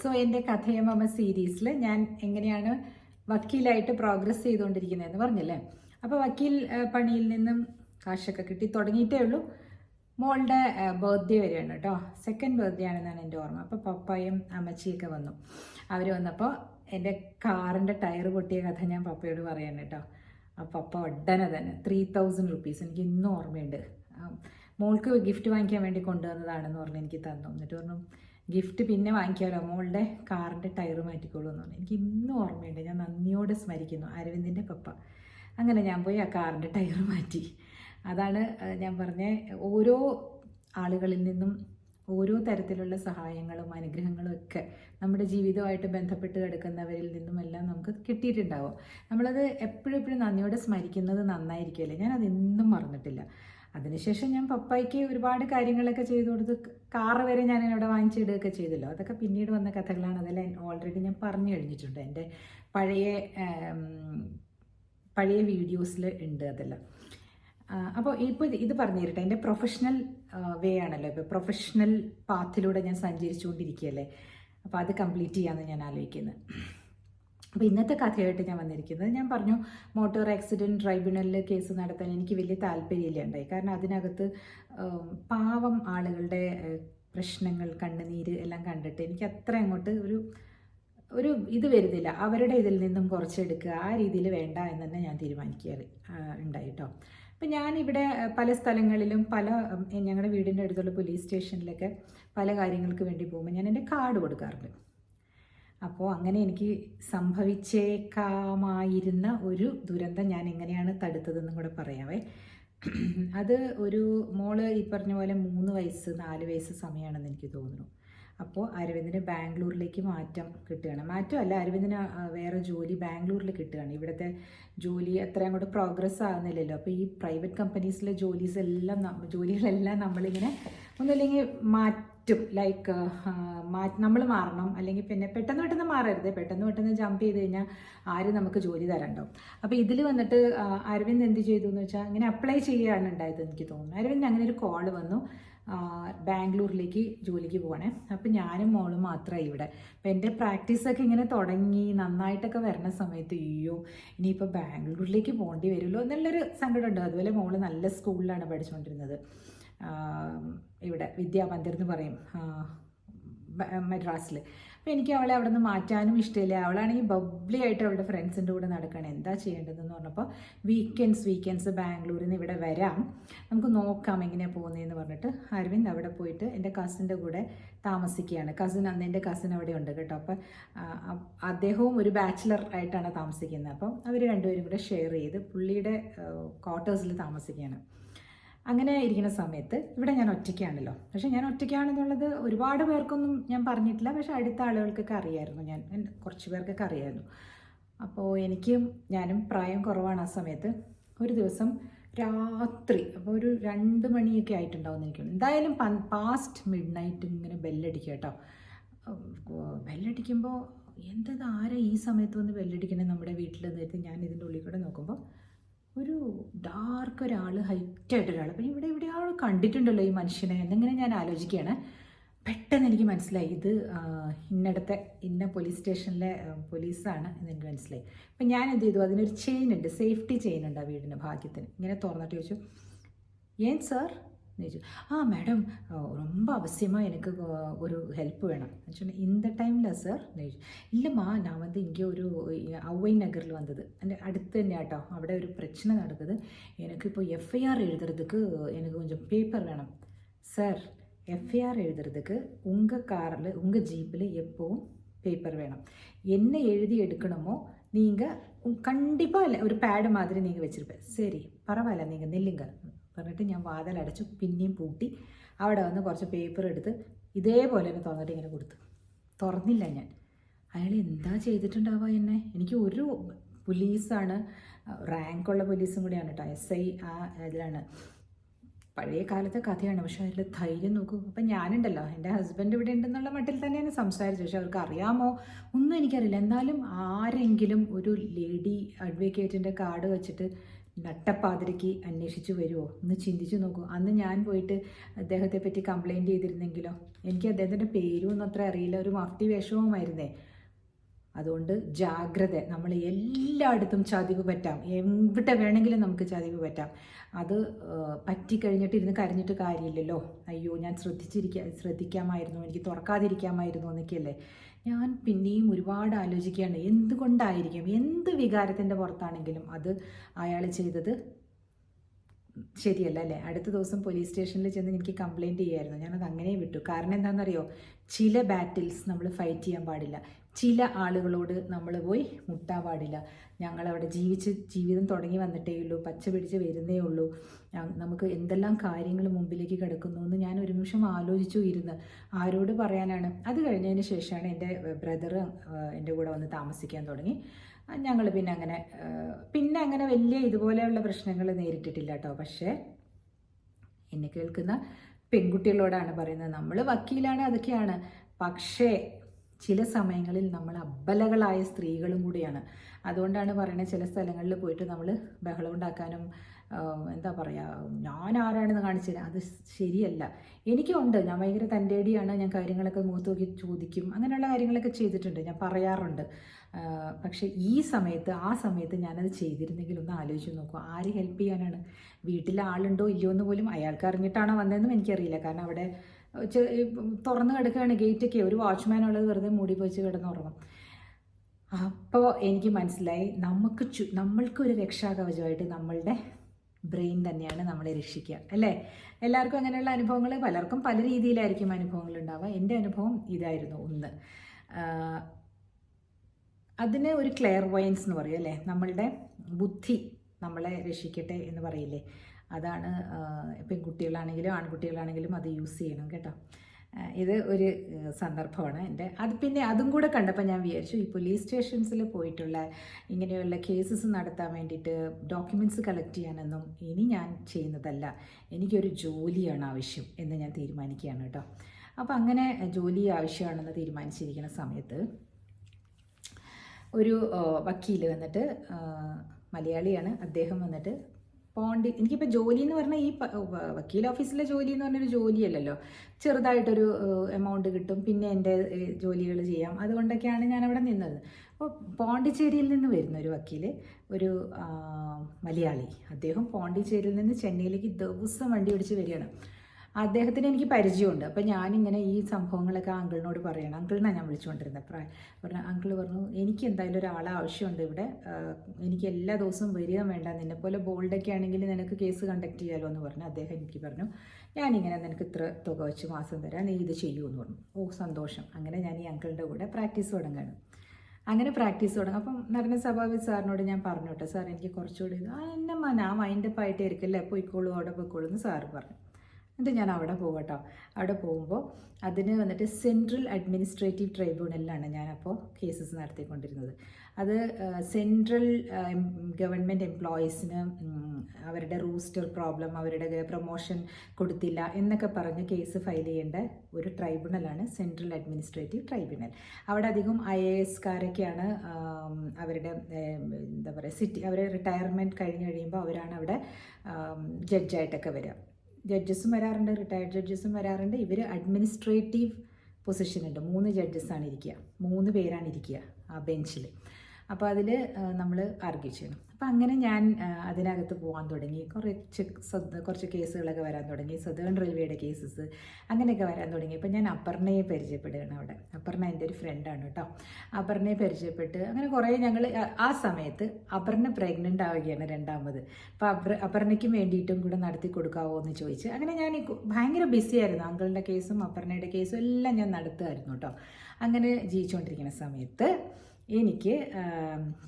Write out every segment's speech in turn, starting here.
So എന്റെ കഥയമമ സീരീസിൽ ഞാൻ എങ്ങനെയാണ് വക്കീലായിട്ട് പ്രോഗ്രസ് ചെയ്തുകൊണ്ടിരിക്കുന്നതെന്ന് പറഞ്ഞല്ലേ? അപ്പോൾ വക്കീൽ പണിയിൽ നിന്നും കാശൊക്കെ കിട്ടി തുടങ്ങിയിട്ടേ ഉള്ളൂ. മോളുടെ ബർത്ത്ഡേ വരെയാണ് കേട്ടോ സെക്കൻഡ് ബർത്ത്ഡേ ആണെന്നാണ് എന്റെ ഓർമ്മ. അപ്പോൾ പപ്പയും അമ്മച്ചിയൊക്കെ വന്നു. അവർ വന്നപ്പോൾ എന്റെ കാറിന്റെ ടയർ പൊട്ടിയ കഥ ഞാൻ പപ്പയോട് പറയാണ് കേട്ടോ ആ പപ്പ ഉടനെ തന്നെ ത്രീ തൗസൻഡ് റുപ്പീസ് എനിക്ക് ഇന്നും ഓർമ്മയുണ്ട്. മോൾക്ക് ഗിഫ്റ്റ് വാങ്ങിക്കാൻ വേണ്ടി കൊണ്ടുവന്നതാണെന്ന് പറഞ്ഞ് എനിക്ക് തന്നു. എന്നിട്ട് പറഞ്ഞു ഗിഫ്റ്റ് പിന്നെ വാങ്ങിക്കാമല്ലോ. മോളുടെ കാറിന്റെ ടയർ മാറ്റിക്കോളൂ എന്ന് പറഞ്ഞു. എനിക്ക് ഇന്നും ഓർമ്മയുണ്ട്. ഞാൻ നന്ദിയോടെ സ്മരിക്കുന്നു. അരവിന്ദിന്റെ പപ്പ. അങ്ങനെ ഞാൻ പോയി ആ കാറിന്റെ ടയർ മാറ്റി. അതാണ് ഞാൻ പറഞ്ഞ ഓരോ ആളുകളിൽ നിന്നും ഓരോ തരത്തിലുള്ള സഹായങ്ങളും അനുഗ്രഹങ്ങളും ഒക്കെ നമ്മുടെ ജീവിതമായിട്ട് ബന്ധപ്പെട്ട് കിടക്കുന്നവരിൽ നിന്നുമെല്ലാം നമുക്ക് കിട്ടിയിട്ടുണ്ടാവും. നമ്മളത് എപ്പോഴും എപ്പോഴും നന്ദിയോടെ സ്മരിക്കുന്നത് നന്നായിരിക്കുമല്ലേ? ഞാൻ അതെന്നും മറന്നിട്ടില്ല. അതിനുശേഷം ഞാൻ പപ്പായ്ക്ക് ഒരുപാട് കാര്യങ്ങളൊക്കെ ചെയ്തു കൊടുത്ത് കാറ് വരെ ഞാൻ അവിടെ വാങ്ങിച്ചിടുകയൊക്കെ ചെയ്തല്ലോ. അതൊക്കെ പിന്നീട് വന്ന കഥകളാണ്. അതെല്ലാം ഓൾറെഡി ഞാൻ പറഞ്ഞു കഴിഞ്ഞിട്ടുണ്ട്. എന്റെ പഴയ പഴയ വീഡിയോസിൽ ഉണ്ട് അതെല്ലാം. അപ്പോൾ ഇപ്പോൾ ഇത് പറഞ്ഞു തരട്ടെ. എന്റെ പ്രൊഫഷണൽ വേ ആണല്ലോ. ഇപ്പോൾ പ്രൊഫഷണൽ പാത്തിലൂടെ ഞാൻ സഞ്ചരിച്ചുകൊണ്ടിരിക്കുകയല്ലേ? അപ്പോൾ അത് കംപ്ലീറ്റ് ചെയ്യാമെന്ന് ഞാൻ ആലോചിക്കുന്നത് അപ്പോൾ ഇന്നത്തെ കഥയായിട്ട് ഞാൻ വന്നിരിക്കുന്നത് ഞാൻ പറഞ്ഞു മോട്ടോർ ആക്സിഡന്റ് ട്രൈബ്യൂണലിൽ കേസ് നടത്താൻ എനിക്ക് വലിയ താല്പര്യമില്ല ഉണ്ടായി. കാരണം അതിനകത്ത് പാവം ആളുകളുടെ പ്രശ്നങ്ങൾ കണ്ണുനീര് എല്ലാം കണ്ടിട്ട് എനിക്ക് അത്ര അങ്ങോട്ട് ഒരു ഒരു ഇത് വരുന്നില്ല. അവരുടെ ഇതിൽ നിന്നും കുറച്ചെടുക്കുക ആ രീതിയിൽ വേണ്ട എന്ന് തന്നെ ഞാൻ തീരുമാനിക്കാറ് ഉണ്ടായിട്ടോ അപ്പം ഞാനിവിടെ പല സ്ഥലങ്ങളിലും പല ഞങ്ങളുടെ വീടിന്റെ അടുത്തുള്ള പോലീസ് സ്റ്റേഷനിലൊക്കെ പല കാര്യങ്ങൾക്ക് വേണ്ടി പോകുമ്പോൾ ഞാൻ എന്റെ കാർഡ് കൊടുക്കാറുണ്ട്. അപ്പോൾ അങ്ങനെ എനിക്ക് സംഭവിച്ചേക്കാമായിരുന്ന ഒരു ദുരന്തം ഞാൻ എങ്ങനെയാണ് തടുത്തതെന്നും കൂടെ പറയാവേ. അത് ഒരു മോൾ ഈ പറഞ്ഞ പോലെ മൂന്ന് വയസ്സ് നാല് വയസ്സ് സമയമാണെന്ന് എനിക്ക് തോന്നുന്നു. അപ്പോൾ അരവിന്ദിന് ബാംഗ്ലൂരിലേക്ക് മാറ്റം കിട്ടുകയാണ്. മാറ്റമല്ല അരവിന്ദിന് വേറെ ജോലി ബാംഗ്ലൂരിൽ കിട്ടുകയാണ്. ഇവിടുത്തെ ജോലി അത്ര അങ്ങോട്ട് പ്രോഗ്രസ് ആകുന്നില്ലല്ലോ അപ്പോൾ ഈ പ്രൈവറ്റ് കമ്പനീസിലെ ജോലീസ് എല്ലാം ജോലികളെല്ലാം നമ്മളിങ്ങനെ ഒന്നുമില്ലെങ്കിൽ മാറ്റും ലൈക്ക് നമ്മൾ മാറണം. അല്ലെങ്കിൽ പിന്നെ പെട്ടെന്ന് പെട്ടെന്ന് മാറരുത്. പെട്ടെന്ന് പെട്ടെന്ന് ജമ്പ് ചെയ്ത് കഴിഞ്ഞാൽ ആരും നമുക്ക് ജോലി തരണ്ടോ അപ്പോൾ ഇതിൽ വന്നിട്ട് അരവിന്ദ് എന്ത് ചെയ്തു എന്ന് വെച്ചാൽ ഇങ്ങനെ അപ്ലൈ ചെയ്യുകയാണ് ഉണ്ടായത് എനിക്ക് തോന്നുന്നു. അരവിന്ദ് അങ്ങനെ ഒരു കോൾ വന്നു. ബാംഗ്ലൂരിലേക്ക് ജോലിക്ക് പോകണേ അപ്പം ഞാനും മോളും മാത്രമേ ഇവിടെ. അപ്പം എന്റെ പ്രാക്ടീസൊക്കെ ഇങ്ങനെ തുടങ്ങി നന്നായിട്ടൊക്കെ വരുന്ന സമയത്ത് അയ്യോ ഇനിയിപ്പോൾ ബാംഗ്ലൂരിലേക്ക് പോകേണ്ടി വരുമല്ലോ എന്നുള്ളൊരു സങ്കടമുണ്ട്. അതുപോലെ മോൾ നല്ല സ്കൂളിലാണ് പഠിച്ചുകൊണ്ടിരുന്നത് ഇവിടെ വിദ്യാമന്ദിർ എന്ന് പറയും മദ്രാസിൽ. അപ്പോൾ എനിക്ക് അവളെ അവിടെ നിന്ന് മാറ്റാനും ഇഷ്ടമില്ല. അവളാണെങ്കിൽ ബബ്ലി ആയിട്ട് അവളുടെ ഫ്രണ്ട്സിന്റെ കൂടെ നടക്കണം എന്താ ചെയ്യേണ്ടതെന്ന് പറഞ്ഞപ്പോൾ വീക്കെൻഡ്സ് വീക്കെൻഡ്സ് ബാംഗ്ലൂരിൽ നിന്ന് ഇവിടെ വരാം. നമുക്ക് നോക്കാം എങ്ങനെയാണ് പോകുന്നതെന്ന് പറഞ്ഞിട്ട് അരവിന്ദ് അവിടെ പോയിട്ട് എന്റെ കസിന്റെ കൂടെ താമസിക്കുകയാണ്. കസിൻ അന്ന് എന്റെ കസിൻ അവിടെ ഉണ്ട് കേട്ടോ. അപ്പോൾ അദ്ദേഹവും ഒരു ബാച്ചിലർ ആയിട്ടാണ് താമസിക്കുന്നത്. അപ്പം അവർ രണ്ടുപേരും കൂടെ ഷെയർ ചെയ്ത് പുള്ളിയുടെ ക്വാർട്ടേഴ്സിൽ താമസിക്കുകയാണ്. അങ്ങനെ ഇരിക്കുന്ന സമയത്ത് ഇവിടെ ഞാൻ ഒറ്റയ്ക്കാണല്ലോ. പക്ഷേ ഞാൻ ഒറ്റയ്ക്കാണെന്നുള്ളത് ഒരുപാട് പേർക്കൊന്നും ഞാൻ പറഞ്ഞിട്ടില്ല. പക്ഷേ അടുത്ത ആളുകൾക്കൊക്കെ അറിയായിരുന്നു ഞാൻ. കുറച്ച് പേർക്കൊക്കെ അറിയായിരുന്നു. അപ്പോൾ എനിക്കും ഞാനും പ്രായം കുറവാണ് ആ സമയത്ത്. ഒരു ദിവസം രാത്രി അപ്പോൾ ഒരു രണ്ട് മണിയൊക്കെ ആയിട്ടുണ്ടാവും എനിക്ക്. എന്തായാലും പാസ്റ്റ് മിഡ് നൈറ്റ് ഇങ്ങനെ ബെല്ലടിക്കുക കേട്ടോ. ബെല്ലടിക്കുമ്പോൾ എന്തത് ആരാ ഈ സമയത്ത് വന്ന് ബെല്ലടിക്കണേ നമ്മുടെ വീട്ടിൽ എന്നിട്ട് ഞാൻ ഇതിന്റെ ഉള്ളിൽ കൂടെ നോക്കുമ്പോൾ ഒരു ഡാർക്ക് ഒരാൾ ഹൈറ്റായിട്ട് ഒരാൾ പിന്നെ ഇവിടെ ഇവിടെ ആൾ കണ്ടിട്ടുണ്ടല്ലോ ഈ മനുഷ്യനെ എന്നിങ്ങനെ ഞാൻ ആലോചിക്കുകയാണ്. പെട്ടെന്ന് എനിക്ക് മനസ്സിലായി. ഇത് ഇന്നടത്തെ ഇന്ന പോലീസ് സ്റ്റേഷനിലെ പോലീസാണ് എന്ന് എനിക്ക് മനസ്സിലായി. അപ്പം ഞാൻ എന്ത് ചെയ്തു? അതിനൊരു ചെയിൻ ഉണ്ട്. സേഫ്റ്റി ചെയിൻ ഉണ്ട് ആ വീടിന്റെ ഭാഗ്യത്തിന്. ഇങ്ങനെ തുറന്നിട്ട് ചോദിച്ചു ഏൻ സാർ ചോദിച്ചു ആ மேடம் ரொம்ப அவசியமாக எனக்கு அஹ், ஒரு ஹெல்ப் வேணும் நான் சொன்னேன் இந்த டைமில் சார் ചോദിച്ചു இல்லைம்மா நான் வந்து இங்கே ஒரு ஔவை நகரில் வந்தது அந்த அடுத்து തന്നെ കേട്ടോ അവിടെ ഒരു പ്രശ്നം നടക്കുന്നത് எனக்கு இப்போ எஃப்ஐஆர் எழுதுறதுக்கு எனக்கு கொஞ்சம் பேப்பர் வேணும் சார் எஃப்ஐஆர் எழுதுறதுக்கு உங்கள் காரில் உங்கள் ஜீப்பில் எப்போவும் பேப்பர் வேணும் என்ன எழுதி எடுக்கணுமோ நீங்கள் கண்டிப்பாக ஒரு பேடு மாதிரி நீங்கள் வச்சுருப்பேன் சரி பரவாயில்ல நீங்கள் நில்லுங்க പറഞ്ഞിട്ട് ഞാൻ വാതിലടച്ചു പിന്നെയും പൂട്ടി അവിടെ വന്ന് കുറച്ച് പേപ്പർ എടുത്ത് ഇതേപോലെ തന്നെ തുറന്നിട്ട് ഇങ്ങനെ കൊടുത്തു. തുറന്നില്ല ഞാൻ. അയാൾ എന്താ ചെയ്തിട്ടുണ്ടാവുക എന്നെ? എനിക്ക് ഒരു പോലീസാണ് റാങ്കുള്ള പോലീസും കൂടിയാണ് കേട്ടോ എസ് ഐ ആ ഇതിലാണ്. പഴയ കാലത്തെ കഥയാണ് പക്ഷെ അതിൽ ധൈര്യം നോക്കൂ. അപ്പം ഞാനുണ്ടല്ലോ എന്റെ ഹസ്ബൻഡ് ഇവിടെ ഉണ്ടെന്നുള്ള മട്ടിൽ തന്നെയാണ് സംസാരിച്ചത്. പക്ഷെ അവർക്ക് അറിയാമോ? ഒന്നും എനിക്കറിയില്ല. എന്തായാലും ആരെങ്കിലും ഒരു ലേഡി അഡ്വക്കേറ്റിന്റെ കാർഡ് വെച്ചിട്ട് നട്ടപ്പാതിരയ്ക്ക് അന്വേഷിച്ചു വരുമോ ഒന്ന് ചിന്തിച്ചു നോക്കൂ. അന്ന് ഞാൻ പോയിട്ട് അദ്ദേഹത്തെ പറ്റി കംപ്ലൈന്റ് ചെയ്തിരുന്നെങ്കിലോ? എനിക്ക് അദ്ദേഹത്തിന്റെ പേരും ഒന്നും അത്ര അറിയില്ല. ഒരു മഫ്തി വേഷവുമായിരുന്നേ. അതുകൊണ്ട് ജാഗ്രത നമ്മൾ എല്ലായിടത്തും ചതിവ് പറ്റാം. എവിടെ വേണമെങ്കിലും നമുക്ക് ചതിവ് പറ്റാം. അത് പറ്റിക്കഴിഞ്ഞിട്ട് ഇരുന്ന് കരഞ്ഞിട്ട് കാര്യമില്ലല്ലോ. അയ്യോ ഞാൻ ശ്രദ്ധിച്ചിരിക്കാ ശ്രദ്ധിക്കാമായിരുന്നു എനിക്ക് തുറക്കാതിരിക്കാമായിരുന്നു എന്നൊക്കെയല്ലേ. ഞാൻ പിന്നെയും ഒരുപാട് ആലോചിക്കുകയാണ് എന്തുകൊണ്ടായിരിക്കും എന്ത് വികാരത്തിന്റെ പുറത്താണെങ്കിലും അത് അയാൾ ചെയ്തത് ശരിയല്ല അല്ലേ? അടുത്ത ദിവസം പോലീസ് സ്റ്റേഷനിൽ ചെന്ന് എനിക്ക് കംപ്ലയിന്റ് ചെയ്യായിരുന്നു. ഞാനത് അങ്ങനെ വിട്ടു. കാരണം എന്താണെന്നറിയോ? ചില ബാറ്റിൽസ് നമ്മൾ ഫൈറ്റ് ചെയ്യാൻ പാടില്ല. ചില ആളുകളോട് നമ്മൾ പോയി മുട്ടാൻ പാടില്ല. ഞങ്ങളവിടെ ജീവിച്ച് ജീവിതം തുടങ്ങി വന്നിട്ടേ ഉള്ളൂ പച്ച പിടിച്ച് വരുന്നേ ഉള്ളൂ. നമുക്ക് എന്തെല്ലാം കാര്യങ്ങൾ മുമ്പിലേക്ക് കിടക്കുന്നു എന്ന് ഞാൻ ഒരു നിമിഷം ആലോചിച്ചു ഇരുന്ന് ആരോട് പറയാനാണ്. അത് കഴിഞ്ഞതിന് ശേഷമാണ് എന്റെ ബ്രദർ എന്റെ കൂടെ വന്ന് താമസിക്കാൻ തുടങ്ങി. ഞങ്ങൾ പിന്നെ അങ്ങനെ പിന്നെ അങ്ങനെ വലിയ ഇതുപോലെയുള്ള പ്രശ്നങ്ങൾ നേരിട്ടിട്ടില്ല കേട്ടോ. പക്ഷേ എന്നെ കേൾക്കുന്ന പെൺകുട്ടികളോടാണ് പറയുന്നത് നമ്മൾ വക്കീലാണ് അതൊക്കെയാണ്. പക്ഷേ ചില സമയങ്ങളിൽ നമ്മൾ അബലകളായ സ്ത്രീകളും കൂടിയാണ്. അതുകൊണ്ടാണ് പറയുന്നത് ചില സ്ഥലങ്ങളിൽ പോയിട്ട് നമ്മൾ ബഹളം ഉണ്ടാക്കാനും എന്താ പറയുക ഞാൻ ആരാണെന്ന് കാണിച്ചു തരാം അത് ശരിയല്ല. എനിക്കുണ്ട്. ഞാൻ ഭയങ്കര തന്റെടിയാണ്. ഞാൻ കാര്യങ്ങളൊക്കെ മുഖത്ത് നോക്കി ചോദിക്കും. അങ്ങനെയുള്ള കാര്യങ്ങളൊക്കെ ചെയ്തിട്ടുണ്ട്. ഞാൻ പറയാറുണ്ട്. പക്ഷെ ഈ സമയത്ത് ആ സമയത്ത് ഞാനത് ചെയ്തിരുന്നെങ്കിൽ ഒന്ന് ആലോചിച്ച് നോക്കൂ. ആര് ഹെൽപ്പ് ചെയ്യാനാണ്? വീട്ടിൽ ആളുണ്ടോ ഇല്ലയോ എന്ന് പോലും അയാൾക്ക് അറിഞ്ഞിട്ടാണോ വന്നതെന്നും എനിക്കറിയില്ല. കാരണം അവിടെ തുറന്ന് കിടക്കുകയാണ് ഗേറ്റൊക്കെ ഒരു വാച്ച്മാൻ ഉള്ളത് വെറുതെ മൂടി വെച്ച് കിടന്നുറങ്ങും അപ്പോൾ എനിക്ക് മനസ്സിലായി. നമുക്ക് ചു നമ്മൾക്കൊരു രക്ഷാകവചമായിട്ട് നമ്മളുടെ ബ്രെയിൻ തന്നെയാണ് നമ്മളെ രക്ഷിക്കുക. അല്ലേ? എല്ലാവർക്കും അങ്ങനെയുള്ള അനുഭവങ്ങൾ പലർക്കും പല രീതിയിലായിരിക്കും അനുഭവങ്ങൾ ഉണ്ടാവുക. എന്റെ അനുഭവം ഇതായിരുന്നു ഒന്ന്. അതിന് ഒരു ക്ലെയർ വയൻസ് എന്ന് പറയും അല്ലേ? നമ്മളുടെ ബുദ്ധി നമ്മളെ രക്ഷിക്കട്ടെ എന്ന് പറയില്ലേ? അതാണ് പെൺകുട്ടികളാണെങ്കിലും ആൺകുട്ടികളാണെങ്കിലും അത് യൂസ് ചെയ്യണം കേട്ടോ. ഇത് ഒരു സന്ദർഭമാണ് എന്റെ. അത് പിന്നെ അതും കൂടെ കണ്ടപ്പോൾ ഞാൻ വിചാരിച്ചു ഈ പോലീസ് സ്റ്റേഷൻസിൽ പോയിട്ടുള്ള ഇങ്ങനെയുള്ള കേസസ് നടത്താൻ വേണ്ടിയിട്ട് ഡോക്യുമെന്റ്സ് കളക്ട് ചെയ്യാനൊന്നും ഇനി ഞാൻ ചെയ്യുന്നതല്ല. എനിക്കൊരു ജോലിയാണ് ആവശ്യം എന്ന് ഞാൻ തീരുമാനിക്കുകയാണ് കേട്ടോ. അപ്പോൾ അങ്ങനെ ജോലി ആവശ്യമാണെന്ന് തീരുമാനിച്ചിരിക്കുന്ന സമയത്ത് ഒരു വക്കീൽ വന്നിട്ട് മലയാളിയാണ്. അദ്ദേഹം വന്നിട്ട് പോണ്ടി. എനിക്കിപ്പോൾ ജോലി എന്ന് പറഞ്ഞാൽ ഈ വക്കീൽ ഓഫീസിലെ ജോലി എന്ന് പറഞ്ഞൊരു ജോലിയല്ലല്ലോ. ചെറുതായിട്ടൊരു എമൗണ്ട് കിട്ടും. പിന്നെ എന്റെ ജോലികൾ ചെയ്യാം. അതുകൊണ്ടൊക്കെയാണ് ഞാൻ അവിടെ നിന്നത്. അപ്പോൾ പോണ്ടിച്ചേരിയിൽ നിന്ന് വരുന്ന ഒരു വക്കീൽ ഒരു മലയാളി. അദ്ദേഹം പോണ്ടിച്ചേരിയിൽ നിന്ന് ചെന്നൈയിലേക്ക് ദിവസം വണ്ടി പിടിച്ച് വരികയാണ്. അദ്ദേഹത്തിന് എനിക്ക് പരിചയമുണ്ട്. അപ്പം ഞാനിങ്ങനെ ഈ സംഭവങ്ങളൊക്കെ അങ്കിളിനോട് പറയണം. അങ്കിളിനാണ് ഞാൻ വിളിച്ചുകൊണ്ടിരുന്നത്. പ്രായ പറഞ്ഞു അങ്കിൾ പറഞ്ഞു എനിക്ക് എന്തായാലും ഒരാളെ ആവശ്യമുണ്ട് ഇവിടെ. എനിക്ക് എല്ലാ ദിവസവും വരിക വേണ്ട. നിന്നെ പോലെ ബോൾഡൊക്കെ ആണെങ്കിൽ നിനക്ക് കേസ് കണ്ടക്ട് ചെയ്യാലോ എന്ന് പറഞ്ഞു അദ്ദേഹം എനിക്ക് പറഞ്ഞു ഞാനിങ്ങനെ നിനക്ക് ഇത്ര തുക വെച്ച് മാസം തരാം. നീ ഇത് ചെയ്യൂ എന്ന് പറഞ്ഞു. ഓ സന്തോഷം. അങ്ങനെ ഞാൻ ഈ അങ്കിളിന്റെ കൂടെ പ്രാക്ടീസ് തുടങ്ങുകയാണ് അങ്ങനെ പ്രാക്ടീസ് തുടങ്ങും. അപ്പം നടന സഭാവി സാറിനോട് ഞാൻ പറഞ്ഞു കേട്ടോ സാർ എനിക്ക് കുറച്ചുകൂടി ആ എന്നെ മന ആ മൈൻഡപ്പ് ആയിട്ട് ഇരിക്കല്ലേ. പോയിക്കോളൂ അവിടെ പോയിക്കോളൂ എന്ന് സാറ് പറഞ്ഞു. എന്നിട്ട് ഞാൻ അവിടെ പോകട്ടോ അവിടെ പോകുമ്പോൾ അതിന് വന്നിട്ട് സെൻട്രൽ അഡ്മിനിസ്ട്രേറ്റീവ് ട്രൈബ്യൂണലിലാണ് ഞാനപ്പോൾ കേസസ് നടത്തിക്കൊണ്ടിരുന്നത്. അത് സെൻട്രൽ ഗവൺമെന്റ് എംപ്ലോയീസിന് അവരുടെ റൂസ്റ്റർ പ്രോബ്ലം അവരുടെ പ്രൊമോഷൻ കൊടുത്തില്ല എന്നൊക്കെ പറഞ്ഞ് കേസ് ഫയൽ ചെയ്യേണ്ട ഒരു ട്രൈബ്യൂണലാണ് സെൻട്രൽ അഡ്മിനിസ്ട്രേറ്റീവ് ട്രൈബ്യൂണൽ. അവിടെ അധികം ഐ എ എസ്കാരൊക്കെയാണ് അവരുടെ എന്താ പറയുക സിറ്റി അവരുടെ റിട്ടയർമെന്റ് കഴിഞ്ഞ് കഴിയുമ്പോൾ അവരാണ് അവിടെ ജഡ്ജായിട്ടൊക്കെ വരിക. ജഡ്ജസും വരാറുണ്ട് റിട്ടയർഡ് ജഡ്ജസും വരാറുണ്ട്. ഇവർ അഡ്മിനിസ്ട്രേറ്റീവ് പൊസിഷനുണ്ട് മൂന്ന് ജഡ്ജസ് ആണ് ഇരിക്കുക. മൂന്ന് പേരാണ് ഇരിക്കുക ആ ബെഞ്ചിൽ അപ്പോൾ അതിൽ നമ്മൾ ആർഗ്യൂ ചെയ്യണം അപ്പോൾ അങ്ങനെ ഞാൻ അതിനകത്ത് പോകാൻ തുടങ്ങി. കുറച്ച് കുറച്ച് കേസുകളൊക്കെ വരാൻ തുടങ്ങി. സദേൺ റെയിൽവേയുടെ കേസസ് അങ്ങനെയൊക്കെ വരാൻ തുടങ്ങി. അപ്പോൾ ഞാൻ അപർണയെ പരിചയപ്പെടുകയാണ് അവിടെ. അപർണ എന്റെ ഒരു ഫ്രണ്ടാണ് കേട്ടോ അപർണയെ പരിചയപ്പെട്ട് അങ്ങനെ കുറേ ഞങ്ങൾ ആ സമയത്ത് അപർണ പ്രഗ്നന്റ് ആവുകയാണ് രണ്ടാമത്. അപ്പോൾ അപർ അപർണയ്ക്കും വേണ്ടിയിട്ടും കൂടെ നടത്തി കൊടുക്കാവോ എന്ന് ചോദിച്ച് അങ്ങനെ ഞാൻ ഭയങ്കര ബിസി ആയിരുന്നു. അങ്കിളിന്റെ കേസും അപർണയുടെ കേസും എല്ലാം ഞാൻ നടത്തുമായിരുന്നു കേട്ടോ അങ്ങനെ ജീവിച്ചുകൊണ്ടിരിക്കുന്ന സമയത്ത് എനിക്ക്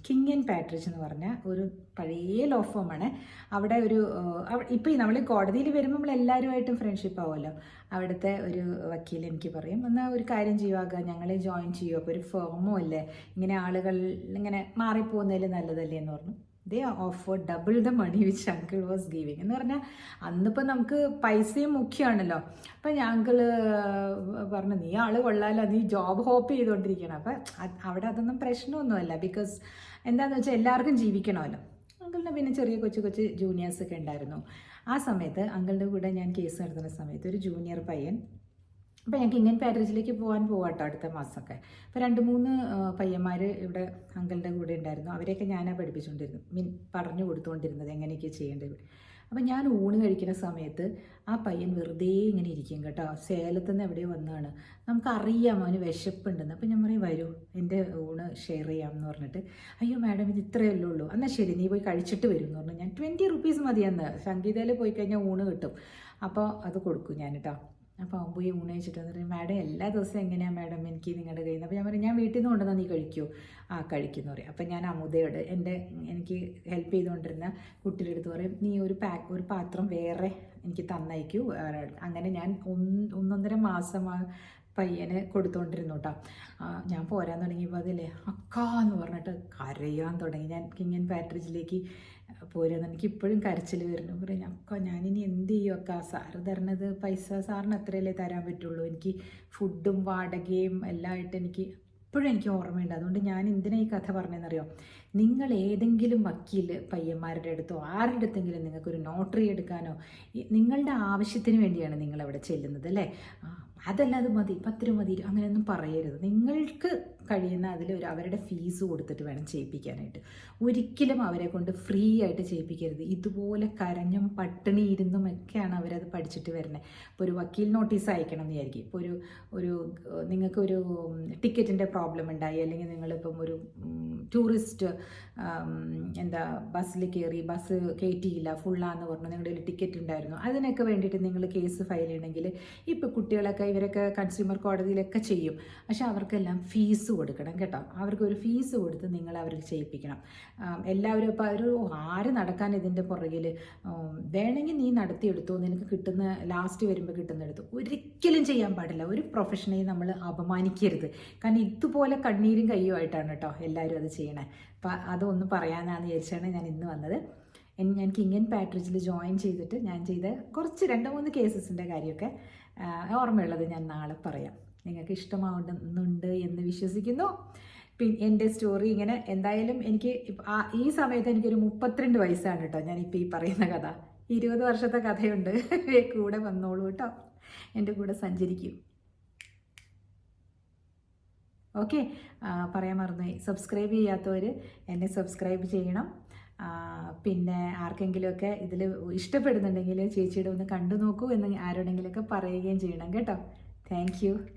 കിങ് ആൻഡ് പാട്രിച്ച് എന്ന് പറഞ്ഞ ഒരു പഴയ ലോ ഫോമാണ് അവിടെ ഒരു ഇപ്പോൾ നമ്മൾ കോടതിയിൽ വരുമ്പോൾ നമ്മൾ എല്ലാവരുമായിട്ടും ഫ്രണ്ട്ഷിപ്പ് ആവുമല്ലോ. അവിടുത്തെ ഒരു വക്കീൽ എനിക്ക് പറയും എന്നാൽ ഒരു കാര്യം ചെയ്യുക ഞങ്ങളെ ജോയിൻ ചെയ്യുമോ അപ്പോൾ ഒരു ഫേമോ അല്ലേ? ഇങ്ങനെ ആളുകൾ ഇങ്ങനെ മാറിപ്പോകുന്നതിൽ നല്ലതല്ലേ? എന്ന് പറഞ്ഞു. The offer double the money which uncle was giving എന്ന് പറഞ്ഞാൽ അന്നിപ്പോൾ നമുക്ക് പൈസയും മുഖ്യമാണല്ലോ അപ്പം ഞാൻ പറഞ്ഞു നീ ആൾ കൊള്ളാലോ നീ ജോബ് ഹോപ്പ് ചെയ്തുകൊണ്ടിരിക്കണം അപ്പം അവിടെ അതൊന്നും പ്രശ്നമൊന്നുമല്ല ബിക്കോസ് എന്താണെന്ന് വെച്ചാൽ എല്ലാവർക്കും ജീവിക്കണമല്ലോ. അങ്കിളിന് പിന്നെ ചെറിയ കൊച്ചു കൊച്ചു ജൂനിയേഴ്സൊക്കെ ഉണ്ടായിരുന്നു. ആ സമയത്ത് അങ്കിളിന്റെ കൂടെ ഞാൻ കേസ് നടത്തുന്ന സമയത്ത് ഒരു ജൂനിയർ പയ്യൻ അപ്പോൾ ഞങ്ങൾക്ക് ഇന്ത്യൻ പാരേജിലേക്ക് പോകാൻ പോവാട്ടോ അടുത്ത മാസമൊക്കെ. അപ്പോൾ രണ്ട് മൂന്ന് പയ്യന്മാർ ഇവിടെ അങ്കിളിന്റെ കൂടെ ഉണ്ടായിരുന്നു. അവരെയൊക്കെ ഞാനാണ് പഠിപ്പിച്ചുകൊണ്ടിരുന്നു മീൻ പറഞ്ഞു കൊടുത്തുകൊണ്ടിരുന്നത് എങ്ങനെയൊക്കെ ചെയ്യേണ്ടത് അപ്പം ഞാൻ ഊണ് കഴിക്കുന്ന സമയത്ത് ആ പയ്യൻ വെറുതെ ഇങ്ങനെ ഇരിക്കും കേട്ടോ. സേലത്ത് നിന്ന് എവിടെയോ വന്നതാണ്. നമുക്കറിയാം അവന് വിശപ്പുണ്ടെന്ന്. അപ്പം ഞാൻ പറയും വരൂ എന്റെ ഊണ് ഷെയർ ചെയ്യാം എന്ന് പറഞ്ഞിട്ട്. അയ്യോ മാഡം ഇത് ഇത്രയല്ലേ ഉള്ളൂ എന്നാൽ ശരി നീ പോയി കഴിച്ചിട്ട് വരും എന്ന് പറഞ്ഞു. ഞാൻ ട്വന്റി റുപ്പീസ് മതിയെന്ന്. സംഗീതയിൽ പോയി കഴിഞ്ഞാൽ ഊണ് കിട്ടും. അപ്പോൾ അത് കൊടുക്കും ഞാൻ കേട്ടോ അപ്പോൾ അവൻ പോയി ഊണ് കഴിച്ചിട്ട് പറയും മാഡം എല്ലാ ദിവസവും എങ്ങനെയാണ് മാഡം എനിക്ക് നിങ്ങളുടെ കയ്യിൽ നിന്ന്? അപ്പോൾ ഞാൻ പറയും ഞാൻ വീട്ടിൽ നിന്ന് കൊണ്ടുവന്നാൽ നീ കഴിക്കൂ? ആ കഴിക്കുന്നു പറയും. അപ്പോൾ ഞാൻ അമുദയോട് എന്റെ എനിക്ക് ഹെൽപ്പ് ചെയ്തുകൊണ്ടിരുന്ന കുട്ടിയുടെ അടുത്ത് പറയും നീ ഒരു പാക്ക് ഒരു പാത്രം വേറെ എനിക്ക് തന്നയക്കൂ അങ്ങനെ ഞാൻ ഒന്ന് ഒന്നൊന്നര മാസം പയ്യന് കൊടുത്തുകൊണ്ടിരുന്നു കേട്ടോ ഞാൻ പോരാൻ തുടങ്ങിയപ്പോൾ അതില്ലേ അക്കാ എന്ന് പറഞ്ഞിട്ട് കരയാൻ തുടങ്ങി. ഞാൻ കിങ്ങൻ പാട്രിജിലേക്ക് പോരുന്നു എനിക്ക് ഇപ്പോഴും കരച്ചിൽ വരുന്നു. പറയും അക്ക ഞാനിനി എന്ത് ചെയ്യും അക്ക? സാറ് തരണത് പൈസ സാറിന് അത്രയല്ലേ തരാൻ പറ്റുള്ളൂ. എനിക്ക് ഫുഡും വാടകയും എല്ലാം ആയിട്ട് എനിക്ക് ഇപ്പോഴും എനിക്ക് ഓർമ്മയുണ്ട്. അതുകൊണ്ട് ഞാൻ എന്തിനാ ഈ കഥ പറഞ്ഞതെന്നറിയോ? നിങ്ങൾ ഏതെങ്കിലും വക്കീൽ പയ്യന്മാരുടെ അടുത്തോ ആരുടെ അടുത്തെങ്കിലും നിങ്ങൾക്കൊരു നോട്ടറി എടുക്കാനോ നിങ്ങളുടെ ആവശ്യത്തിന് വേണ്ടിയാണ് നിങ്ങൾ അവിടെ ചെല്ലുന്നത് അല്ലേ? അതല്ല അത് മതി പത്ത് രൂപ മതി അങ്ങനെയൊന്നും പറയരുത്. നിങ്ങൾക്ക് കഴിയുന്ന അതിൽ ഒരു അവരുടെ ഫീസ് കൊടുത്തിട്ട് വേണം ചെയ്യിപ്പിക്കാനായിട്ട്. ഒരിക്കലും അവരെ കൊണ്ട് ഫ്രീ ആയിട്ട് ചെയ്യിപ്പിക്കരുത്. ഇതുപോലെ കരഞ്ഞും പട്ടിണി ഇരുന്നും ഒക്കെയാണ് അവരത് പഠിച്ചിട്ട് വരുന്നത് ഇപ്പോൾ ഒരു വക്കീൽ നോട്ടീസ് അയക്കണം എന്ന് വിചാരിക്കും. ഇപ്പോൾ ഒരു ഒരു നിങ്ങൾക്കൊരു ടിക്കറ്റിന്റെ പ്രോബ്ലം ഉണ്ടായി. അല്ലെങ്കിൽ നിങ്ങളിപ്പം ഒരു ടൂറിസ്റ്റ് എന്താ ബസ്സിൽ കയറി ബസ് കയറ്റിയില്ല ഫുള്ളാന്ന് പറഞ്ഞു നിങ്ങളുടെ ഒരു ടിക്കറ്റ് ഉണ്ടായിരുന്നു. അതിനൊക്കെ വേണ്ടിയിട്ട് നിങ്ങൾ കേസ് ഫയൽ ചെയ്യണമെങ്കിൽ ഇപ്പോൾ കുട്ടികളൊക്കെ ഇവരൊക്കെ കൺസ്യൂമർ കോടതിയിലൊക്കെ ചെയ്യും. പക്ഷെ അവർക്കെല്ലാം ഫീസ് കൊടുക്കണം കേട്ടോ. അവർക്ക് ഒരു ഫീസ് കൊടുത്ത് നിങ്ങൾ അവർക്ക് ചെയ്യിപ്പിക്കണം. എല്ലാവരും ഇപ്പോൾ ഒരു ആര് നടക്കാൻ ഇതിന്റെ പുറകിൽ വേണമെങ്കിൽ നീ നടത്തിയെടുത്തോ നിനക്ക് കിട്ടുന്ന ലാസ്റ്റ് വരുമ്പോൾ കിട്ടുന്നെടുത്തു ഒരിക്കലും ചെയ്യാൻ പാടില്ല. ഒരു പ്രൊഫഷനെ നമ്മൾ അപമാനിക്കരുത്. കാരണം ഇതുപോലെ കണ്ണീരും കയ്യുമായിട്ടാണ് കേട്ടോ എല്ലാവരും അത് ചെയ്യണേ. അപ്പം അതൊന്ന് പറയാനാന്ന് വിചാരിച്ചാണ് ഞാൻ ഇന്ന് വന്നത്. ഞാൻ കിങ്ങൻ പാട്രിജിൽ ജോയിൻ ചെയ്തിട്ട് ഞാൻ ചെയ്ത കുറച്ച് രണ്ട് മൂന്ന് കേസസിന്റെ കാര്യമൊക്കെ ഓർമ്മയുള്ളത് ഞാൻ നാളെ പറയാം. നിങ്ങൾക്ക് ഇഷ്ടമാവുന്നുണ്ട് എന്ന് വിശ്വസിക്കുന്നു. പിന്നെ എന്റെ സ്റ്റോറി ഇങ്ങനെ എന്തായാലും എനിക്ക് ആ ഈ സമയത്ത് എനിക്കൊരു മുപ്പത്തിരണ്ട് വയസ്സാണ് കേട്ടോ. ഞാനിപ്പോൾ ഈ പറയുന്ന കഥ. ഇരുപത് വർഷത്തെ കഥയുണ്ട്. കൂടെ വന്നോളൂ കേട്ടോ. എന്റെ കൂടെ സഞ്ചരിക്കും. ഓക്കെ. പറയാൻ മറന്നുപോയി. സബ്സ്ക്രൈബ് ചെയ്യാത്തവർ എന്നെ സബ്സ്ക്രൈബ് ചെയ്യണം. പിന്നെ ആർക്കെങ്കിലുമൊക്കെ ഇതിൽ ഇഷ്ടപ്പെടുന്നുണ്ടെങ്കിൽ ചേച്ചിയുടെ ഒന്ന് കണ്ടു നോക്കൂ എന്ന് ആരോടെങ്കിലുമൊക്കെ പറയുകയും ചെയ്യണം കേട്ടോ. താങ്ക്